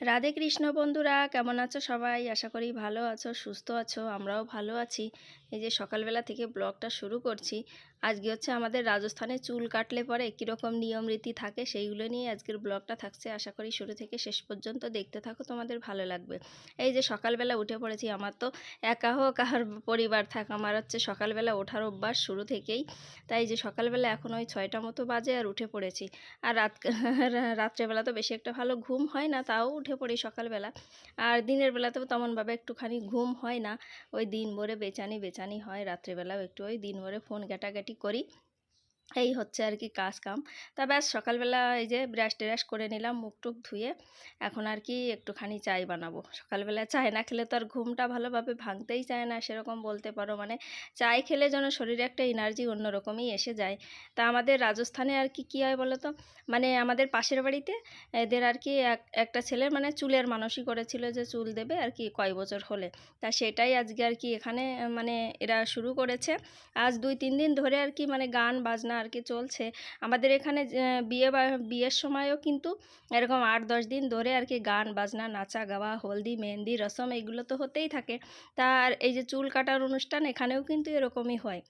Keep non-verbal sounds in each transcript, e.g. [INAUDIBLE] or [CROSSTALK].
রাধে কৃষ্ণ বন্ধুরা, কেমন আছো সবাই? আশা করি ভালো আছো, সুস্থ আছো, আমরাও ভালো আছি। এই যে সকালবেলা থেকে ব্লগটা শুরু করছি। আজকে হচ্ছে আমাদের রাজস্থানে চুল কাটলে পরে কীরকম নিয়ম রীতি থাকে সেইগুলো নিয়ে আজকের ব্লগটা থাকছে। আশা করি শুরু থেকে শেষ পর্যন্ত দেখতে থাকো, তোমাদের ভালো লাগবে। এই যে সকালবেলা উঠে পড়েছি, আমার তো একা হোক আর পরিবার থাক, আমার হচ্ছে সকালবেলা ওঠার অভ্যাস শুরু থেকেই। তাই যে সকালবেলা এখন ওই ছয়টা মতো বাজে আর উঠে পড়েছি। আর রাত [LAUGHS] রাত্রেবেলা তো বেশি একটা ভালো ঘুম হয় না, তাও উঠে পড়ি সকালবেলা। আর দিনের বেলাতেও তেমনভাবে একটুখানি ঘুম হয় না। ওই দিন ভরে বেচানি বেচানি হয়, রাত্রেবেলাও একটু ওই দিন ভরে ফোন ঘাটাঘাটি করি। এই হচ্ছে আর কি কাজ কাম। তা ব্যাস সকালবেলা এই যে ব্রাশ ট্রাশ করে নিলাম মুখ টুক ধুয়ে এখন আর কি একটুখানি চাই বানাবো। সকালবেলা চায় না খেলে তো আর ঘুমটা ভালোভাবে ভাঙতেই চায় না, সেরকম বলতে পারো। মানে চাই খেলে যেন শরীরে একটা এনার্জি অন্যরকমই এসে যায়। তা আমাদের রাজস্থানে আর কি, কী হয় বলো তো মানে আমাদের পাশের বাড়িতে এদের আর কি এক, একটা ছেলের মানে চুলের মানসই করেছিল যে চুল দেবে আর কি কয় বছর হলে। তা সেটাই আজকে আর কি এখানে মানে এরা শুরু করেছে। আজ দুই, তিন দিন ধরে আর কি মানে গান, বাজনা আর কি চলছে। আমাদের এখানে বিয়ে বা, বিয়ের সময়ও কিন্তু এরকম আট, দশ দিন ধরে আর কি গান, বাজনা, নাচা, গাওয়া, হলদি, মেহেন্দি, রসম এগুলো তো হতেই থাকে। তার এই যে চুল কাটার অনুষ্ঠান এখানেও কিন্তু এরকমই হয়।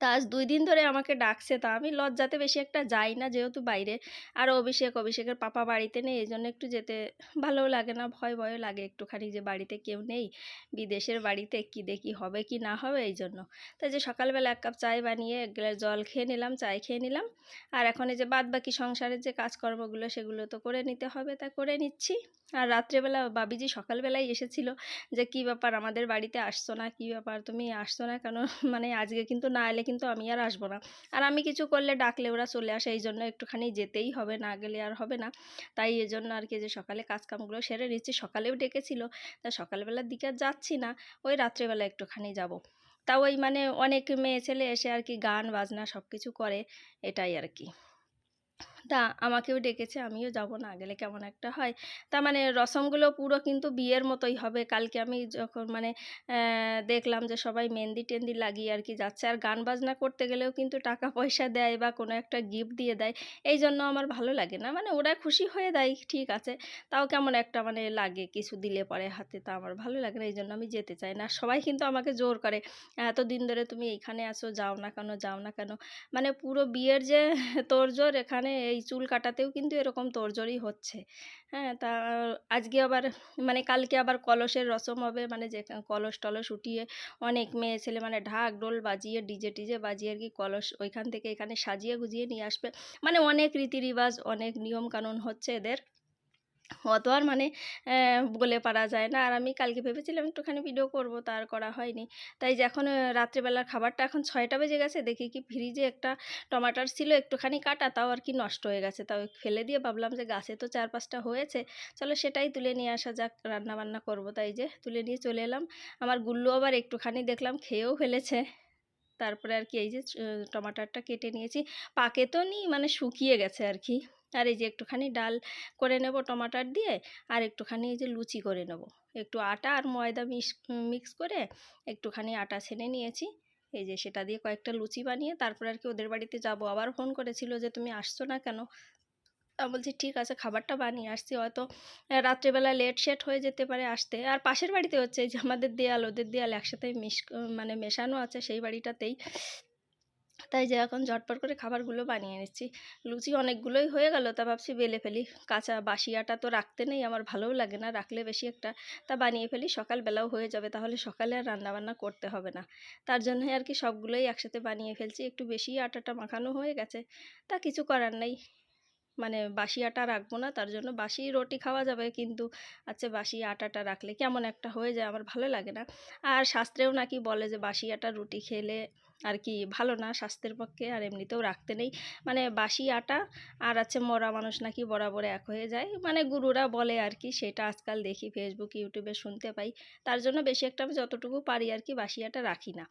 তা আজ দুই দিন ধরে আমাকে ডাকছে। তা আমি লজ্জাতে বেশি একটা যাই না যেহেতু বাইরে। আর অভিষেক, অভিষেকের পাপা বাড়িতে নেই এই জন্য একটু যেতে ভালোও লাগে না, ভয় ভয়ও লাগে একটুখানি যে বাড়িতে কেউ নেই, বিদেশের বাড়িতে কি দেখি হবে কি না হবে এই জন্য তাই যে সকালবেলা এক কাপ চায় বানিয়ে এক গ্লাস জল খেয়ে নিলাম চায় খেয়ে নিলাম। আর এখন এই যে বাদ বাকি সংসারের যে কাজকর্মগুলো সেগুলো তো করে নিতে হবে, তা করে নিচ্ছি। আর রাত্রেবেলা বাবিজি সকালবেলায় এসেছিল যে, কি ব্যাপার আমাদের বাড়িতে আসছো না? কি ব্যাপার? তুমি আসছো না কেন? [LAUGHS] মানে আজকে কিন্তু না এলে কিন্তু আমি আর আসব না। আর আমি কিছু করলে ডাকলে ওরা চলে আসে এই জন্য একটুখানি যেতেই হবে, না গেলে আর হবে না। তাই এই জন্য আর কি যে সকালে কাজকামগুলো সেরে নিচ্ছি। সকালেও ডেকেছিল, তা সকালবেলার দিকে আর যাচ্ছি না, ওই রাত্রেবেলা একটুখানি যাব। তা ওই মানে অনেক মেয়ে ছেলে এসে আর কি গান, বাজনা সব কিছু করে, এটাই আর কি। তা আমাকেও ডেকেছে, আমিও যাব না, গেলে কেমন একটা হয়? তা মানে রসমগুলো পুরো কিন্তু বিয়ের মতোই হবে। কালকে আমি যখন মানে দেখলাম যে সবাই মেহেন্দি টেন্দি লাগিয়ে আর কি যাচ্ছে। আর গান বাজনা করতে গেলেও কিন্তু টাকা পয়সা দেয় বা কোনো একটা গিফট দিয়ে দেয়। এই জন্য আমার ভালো লাগে না। মানে ওরা খুশি হয়ে দেয়, ঠিক আছে। তাও কেমন একটা মানে লাগে কিছু দিলে পরে হাতে, তা আমার ভালো লাগে না। এই জন্য আমি যেতে চাই না। সবাই কিন্তু আমাকে জোর করে এত দিন ধরে তুমি এইখানে আসো যাও না কেন, যাও না কেন? মানে পুরো বিয়ের যে তোর জোর এখানে এই চুল কাটাতেও কিন্তু এরকম তোড়জোড়ই হচ্ছে। হ্যাঁ তা আজকে আবার মানে কালকে আবার কলসের রসম হবে মানে যে কলস টলস উঠিয়ে অনেক মেয়ে ছেলে মানে ঢাক ডোল বাজিয়ে, ডিজে টিজে বাজিয়ে আর কি কলস ওইখান থেকে এখানে সাজিয়ে গুজিয়ে নিয়ে আসবে। মানে অনেক রীতি রিবাজ অনেক নিয়ম কানুন হচ্ছে এদের। অত আর মানে বলে পারা যায় না। আর আমি কালকে ভেবেছিলাম একটুখানি ভিডিও করব তার করা হয়নি। তাই যে এখন রাত্রেবেলার খাবারটা এখন ছয়টা বেজে গেছে, দেখি কি ফ্রিজে একটা টমাটার ছিল একটুখানি কাটা, তাও আর কি নষ্ট হয়ে গেছে। তাও ফেলে দিয়ে ভাবলাম যে গাছে তো চার পাঁচটা হয়েছে, চলো সেটাই তুলে নিয়ে আসা যাক রান্না বান্না করব। তাই যে তুলে নিয়ে চলে এলাম। আমার গুল্লু আবার একটুখানি দেখলাম, খেয়েও ফেলেছে। তারপরে আর কি এই যে টমাটারটা কেটে নিয়েছি। পাকে তো নি মানে শুকিয়ে গেছে আর কি। আর এই যে একটুখানি ডাল করে নেব টমাটার দিয়ে, আর একটুখানি এই যে লুচি করে নেব। একটু আটা আর ময়দা মিক্স মিক্স করে একটুখানি আটা ছেনে নিয়েছি। এই যে সেটা দিয়ে কয়েকটা লুচি বানিয়ে তারপর আর কি ওদের বাড়িতে যাব। আবার ফোন করেছিল যে, তুমি আসছো না কেন? বলছি, ঠিক আছে, খাবারটা বানিয়ে আসছি। হয়তো রাত্রেবেলা লেট সেট হয়ে যেতে পারে আসতে। আর পাশের বাড়িতে হচ্ছে যে আমাদের দেয়াল, ওদের দেয়াল একসাথে মিশ মানে মেশানো আছে সেই বাড়িটাতেই। তাই যে এখন ঝটপট করে খাবারগুলো বানিয়ে নিচ্ছি লুচি অনেকগুলোই হয়ে গেল, তা ভাবছি বেলে ফেলি। কাঁচা বাসি আটা তো রাখতে নেই, আমার ভালোও লাগে না রাখলে বেশি একটা। তা বানিয়ে ফেলি, সকালবেলাও হয়ে যাবে, তাহলে সকালে আর রান্নাবান্না করতে হবে না। তার জন্যই আর কি সবগুলোই একসাথে বানিয়ে ফেলছি, একটু বেশি আটাটা মাখানো হয়ে গেছে। তা কিছু করার নেই। মানে বাসি আটা রাখব না, তার জন্য বাসি রুটি খাওয়া যাবে। কিন্তু আচ্ছা বাসি আটাটা রাখলে কেমন একটা হয়ে যায়, আমার ভালো লাগে না। আর শাস্ত্রেও নাকি বলে যে বাসি আটা রুটি খেলে আর কি ভালো না স্বাস্থ্যের পক্ষে, আর এমনিতেও রাখতে নেই। মানে বাসি আটা আর আছে মরা মানুষ নাকি বরাবর এক হয়ে যায়। মানে গুরুরা বলে আর কি সেটা আজকাল দেখি ফেসবুক ইউটিউবে শুনতে পাই। তার জন্য বেশি একটা আমি যতটুকু পারি আর কি বাসি আটা রাখি না।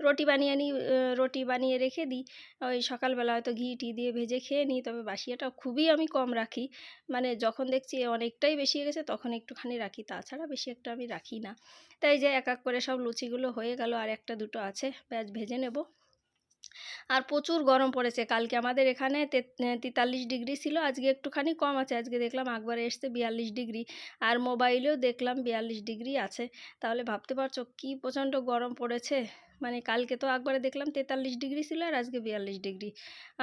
রুটি বানিয়ে নিই রুটি বানিয়ে রেখে দিই। ওই সকালবেলা হয়তো ঘি টি দিয়ে ভেজে খেয়ে নিই, তবে বাসি আটা খুবই আমি কম রাখি। মানে যখন দেখছি অনেকটাই বেশি গেছে, তখন একটুখানি রাখি। তাছাড়া বেশি একটা আমি রাখি না। তাই যে এক এক করে সব লুচিগুলো হয়ে গেল, আর একটা দুটো আছে, ব্যাস ভেজে নেব। আর প্রচুর গরম পড়েছে। কালকে আমাদের এখানে তেতাল্লিশ ডিগ্রি ছিল, আজকে একটুখানি কম আছে। আজকে দেখলাম একবারে এসছে বিয়াল্লিশ ডিগ্রি, আর মোবাইলেও দেখলাম বিয়াল্লিশ ডিগ্রি আছে। তাহলে ভাবতে পারছ কি প্রচণ্ড গরম পড়েছে? মানে কালকে তো একবারে দেখলাম তেতাল্লিশ ডিগ্রি ছিল আর আজকে বিয়াল্লিশ ডিগ্রি।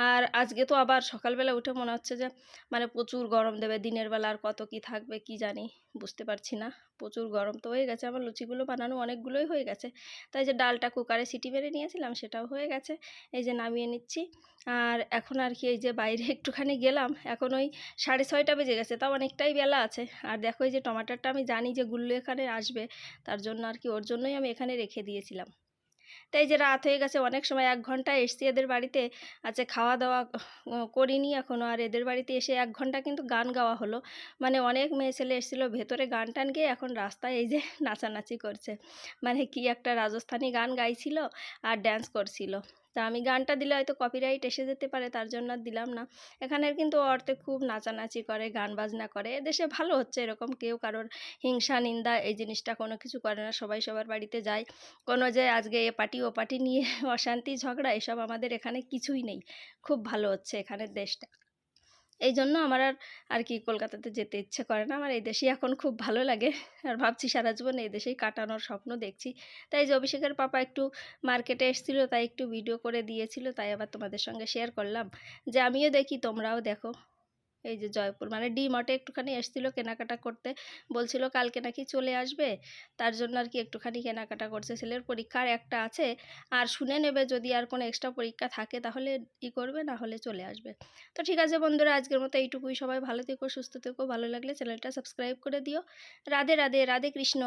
আর আজকে তো আবার সকালবেলা উঠে মনে হচ্ছে যে মানে প্রচুর গরম দেবে, দিনের বেলা আর কত কি থাকবে কি জানি, বুঝতে পারছি না। প্রচুর গরম তো হয়ে গেছে আমার লুচিগুলো বানানো অনেকগুলোই হয়ে গেছে। তাই যে ডালটা কুকারে সিটি মেরে নিয়েছিলাম, সেটাও হয়ে গেছে, এই যে নামিয়ে নিচ্ছি। আর এখন আর কি এই যে বাইরে [LAUGHS] একটুখানি গেলাম, এখন ওই সাড়ে ছয়টা বেজে গেছে, তাও অনেকটাই বেলা আছে। আর দেখো এই যে টমাটারটা আমি জানি যে গুল্লু এখানে আসবে, তার জন্য আর কি ওর জন্যই আমি এখানে রেখে দিয়েছিলাম। তাই যে রাত হয়ে গেছে, অনেক সময় এক ঘণ্টা এসছি এদের বাড়িতে। আছে খাওয়া দাওয়া করিনি এখনও আর এদের বাড়িতে এসে এক ঘণ্টা কিন্তু গান গাওয়া হলো। মানে অনেক মেয়ে ছেলে এসেছিল ভেতরে গান টান গিয়ে এখন রাস্তায় এই যে নাচানাচি করছে। মানে কি একটা রাজস্থানি গান গাইছিল আর ড্যান্স করছিল। তা আমি গানটা দিলে হয়তো কপিরাইট এসে যেতে পারে, তার জন্য দিলাম না। এখানের কিন্তু অর্থে খুব নাচানাচি করে, গান বাজনা করে। এদেশে ভালো হচ্ছে এরকম কেউ কারোর হিংসা, নিন্দা এই জিনিসটা কোনো কিছু করে না। সবাই সবার বাড়িতে যায়। কোনো যে আজকে এ পার্টি, ও পার্টি নিয়ে [LAUGHS] অশান্তি, ঝগড়া, এসব আমাদের এখানে কিছুই নেই। খুব ভালো হচ্ছে এখানের দেশটা। এই জন্য আমার আর আর কি কলকাতাতে যেতে ইচ্ছে করে না। আমার এই দেশেই এখন খুব ভালো লাগে। আর ভাবছি সারা জীবন এই দেশেই কাটানোর স্বপ্ন দেখছি। তাই যে অভিষেকের পাপা একটু মার্কেটে এসেছিল, তাই একটু ভিডিও করে দিয়েছিল, তাই আবার তোমাদের সঙ্গে শেয়ার করলাম। যে আমিও দেখি, তোমরাও দেখো। এই যে জয়পুর মানে ডি মার্টে একটুখানি এসেছিল কেনাকাটা করতে। বলছিল কালকে নাকি চলে আসবে, তার জন্য আর কি একটুখানি কেনাকাটা করছে ছেলের পরীক্ষার একটা আছে, আর শুনে নেবে যদি আর কোনো এক্সট্রা পরীক্ষা থাকে তাহলে ই করবে, না হলে চলে আসবে। তো ঠিক আছে বন্ধুরা, আজকের মতো এইটুকুই। সবাই ভালো থেকো, সুস্থ থেকো, ভালো লাগলে চ্যানেলটা সাবস্ক্রাইব করে দিও। রাধে রাধে রাধে কৃষ্ণ।